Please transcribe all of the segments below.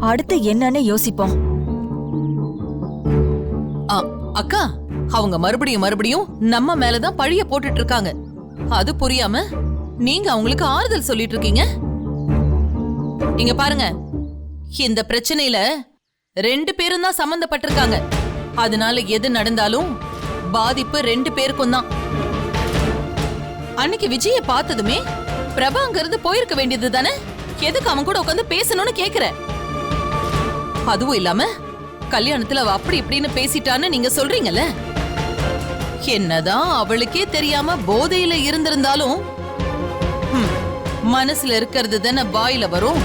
அடுத்து என்னன்னு யோசிப்போம். ஆ, அக்கா அவங்க மறுபடியும் மறுபடியும் நம்ம மேலதான் பழிய போட்டுட்டு இருக்காங்க அது புரியாம நீங்க அவங்களுக்கு ஆறுதல் சொல்லிட்டு இருக்கீங்க இங்க பாருங்க. இந்த பிரச்சனையில ரெண்டு பேரும் தான் சம்பந்தப்பட்டிருக்காங்க அதனால எது நடந்தாலும் பாதிப்பு ரெண்டு பேருக்கும் தான். அன்னைக்கு விஜய பார்த்ததுமே பிரபாங்கிறது போயிருக்க வேண்டியது தானே? எதுக்கு அவன் கூட உட்காந்து பேசணும்னு கேக்குற? அதுவும் இல்லாம கல்யாணத்துல அவ அப்படி இப்படின்னு பேசிட்டான்னு நீங்க சொல்றீங்கல்ல? என்னதான் அவளுக்கே தெரியாம போதையில இருந்திருந்தாலும் மனசுல இருக்கிறது தானே வாயில வரும்.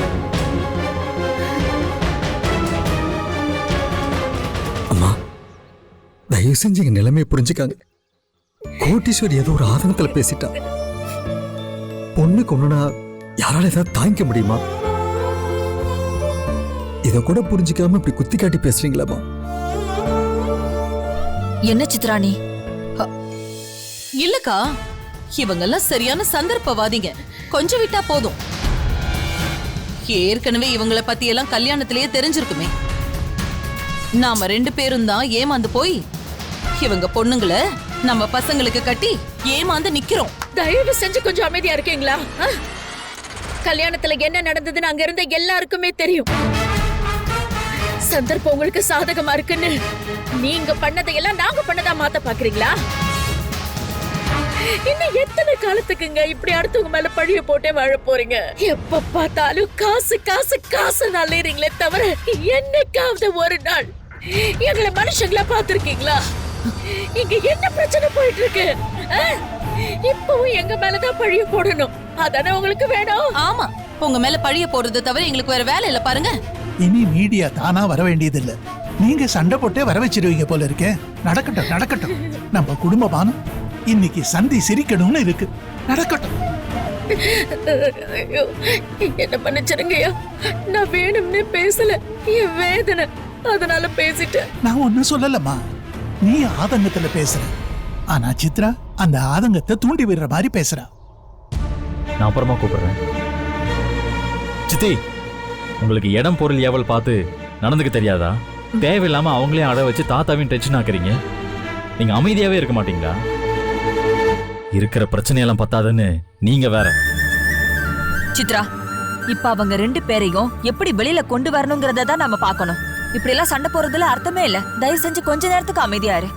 அம்மா தயவு செஞ்சு எங்க நிலைமையை புரிஞ்சுக்காங்க. கோட்டீஸ்வரி ஏதோ ஒரு ஆதங்கத்துல பேசிட்டா. பொண்ணு கொண்டுனா யாரால ஏதாவது தாங்கிக்க முடியுமா? இத கூட புரிஞ்சுக்காம இப்படி குத்தி காட்டி பேசுறீங்களாம்மா என்ன சித்ரா நீ இல்லக்கா இவங்கெல்லாம் சரியான சந்தர்ப்பவாதிங்க. கொஞ்சம் விட்டா போதும். ஏற்கனவே இவங்கள பத்தி எல்லாம் கல்யாணத்திலேயே தெரிஞ்சிருக்குமே. நாம ரெண்டு பேரும் தான் ஏமாந்து போய் இவங்க பொண்ணுங்கள நம்ம பசங்களுக்கு கட்டி ஏமாந்து நிக்கிறோம். தயவு செஞ்சு கொஞ்சம் அமைதியா இருக்கீங்களா? கல்யாணத்துல என்ன நடந்ததுன்னு அங்க இருந்த எல்லாருக்குமே தெரியும். சந்தர்ப்பம் உங்களுக்கு சாதகமா இருக்குன்னு. நீங்க பண்ணதையெல்லாம் நாங்க பண்ணதா மாத்த பாக்குறீங்களா? இன்னும் எத்தனை காலத்துக்குங்க இப்படி அடுத்தவங்க மேல பழிய போட்டே வாழ போறீங்க? எப்ப பார்த்தாலும் காசு காசு காசு நல்லீங்களே தவிர என்னைக்காவது ஒரு நாள் எங்களை மனுஷங்களா பாத்திருக்கீங்களா இங்க என்ன பிரச்சனை போயிட்டு இருக்கு இப்பவும் எங்க மேலதான் பழிய போடணும். அதானே உங்களுக்கு வேணும்? ஆமா உங்க மேல பழிய போடுறது தவிர எங்களுக்கு வேற வேலை இல்ல பாருங்க. இனி மீடியா தானா வர வேண்டியதில்லை. நீங்க சண்டை போட்டே வர வச்சிருவீங்க போல இருக்கே. நடக்கட்டும் நடக்கட்டும். நம்ம குடும்பமானம் இன்னைக்கு சந்தி சிரிக்கணும்னு இருக்கு. நடக்கட்டும். ஐயோ, என்ன மன்னிச்சிருங்கய்யா. நான் வேணும்னே பேசல. என் வேதனை. அதனால பேசிட்டேன். நான் ஒன்னும் சொல்லலம்மா. நீ ஆதங்கத்துல பேசுற. ஆனா சித்ரா அந்த ஆதங்கத்தை தூண்டி விடுற மாதிரி பேசுறா. நான் அப்புறமா கூப்பிடுறேன். சித்தி உங்களுக்கு இடம் பொருள் ஏவல் பார்த்து நடந்துக்க தெரியாதா? தேவையில்லாம அவங்களையும் அட வச்சு தாத்தாவையும் டென்ஷன் ஆக்குறீங்க. நீங்க அமைதியாவே இருக்க மாட்டீங்களா? இருக்கிற பிரச்சனையெல்லாம் பத்தாதுன்னு நீங்க வேற. சித்ரா இப்ப அவங்க ரெண்டு பேரையும் எப்படி வெளியில கொண்டு வரணுங்கிறத தான் நம்ம பார்க்கணும். இப்படி எல்லாம் சண்டை போறதுல அர்த்தமே இல்ல. தயவு செஞ்சு கொஞ்ச நேரத்துக்கு அமைதியாரு